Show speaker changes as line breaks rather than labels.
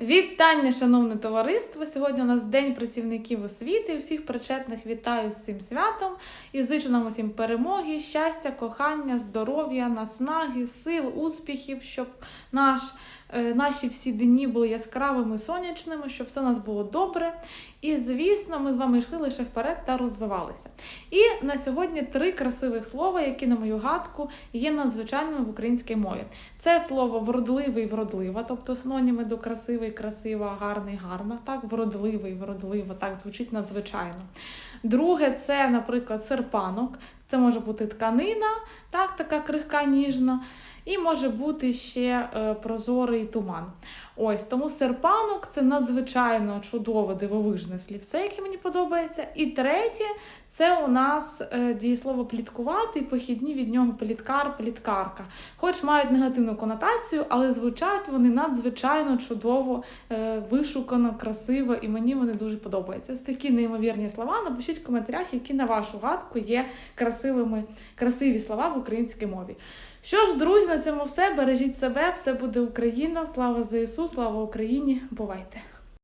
Вітання, шановне товариство! Сьогодні у нас День працівників освіти. Всіх причетних вітаю з цим святом і зичу нам усім перемоги, щастя, кохання, здоров'я, наснаги, сил, успіхів, щоб наш, е, наші всі дні були яскравими, сонячними, щоб все у нас було добре. І, звісно, ми з вами йшли лише вперед та розвивалися. І на сьогодні три красивих слова, які, на мою гадку, є надзвичайними в українській мові. Це слово вродливий, вродлива, тобто синоніми до красивий, красива, гарний, гарна. Так, вродливий, вродлива, так звучить надзвичайно. Друге, це, наприклад, серпанок. Це може бути тканина, так, така крихка ніжна. І може бути ще е, прозорий туман. Ось тому серпанок це надзвичайно чудове дивовижне слівце, яке мені подобається. І третє це у нас е, дієслово пліткувати, похідні від нього пліткар, пліткарка. Хоч мають негативну конотацію, але звучать вони надзвичайно чудово, е, вишукано, красиво, і мені вони дуже подобаються. Ось такі неймовірні слова. Напишіть в коментарях, які на вашу гадку є красивими, красиві слова в українській мові. Що ж, друзі, на цьому все. Бережіть себе, все буде Україна. Слава ЗСУ, слава Україні! Бувайте!